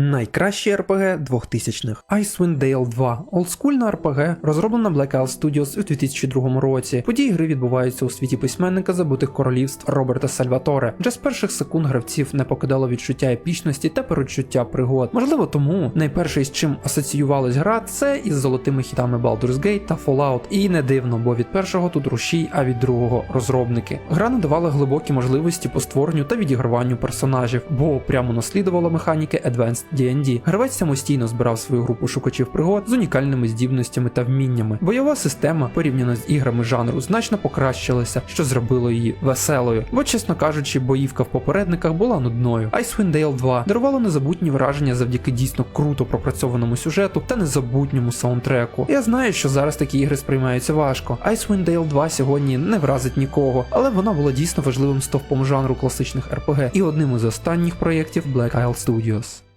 Найкращий RPG 2000-х Icewind Dale 2 олдскульна RPG, розроблена Black Isle Studios у 2002 році. Події гри відбуваються у світі письменника забутих королівств Роберта Сальваторе. Вже з перших секунд гравців не покидало відчуття епічності та передчуття пригод. Можливо, тому найперше з чим асоціювалась гра, це із золотими хітами Baldur's Gate та Fallout. І не дивно, бо від першого тут рушій, а від другого розробники. Гра надавала глибокі можливості по створенню та відіграванню персонажів, бо прямо наслідувала механіки Advanced D&D. Гравець самостійно збирав свою групу шукачів пригод з унікальними здібностями та вміннями. Бойова система, порівняно з іграми жанру, значно покращилася, що зробило її веселою. Бо, чесно кажучи, боївка в попередниках була нудною. Icewind Dale 2 дарувало незабутні враження завдяки дійсно круто пропрацьованому сюжету та незабутньому саундтреку. Я знаю, що зараз такі ігри сприймаються важко. Icewind Dale 2 сьогодні не вразить нікого, але вона була дійсно важливим стовпом жанру класичних RPG і одним із останніх проєктів Black Isle Studios.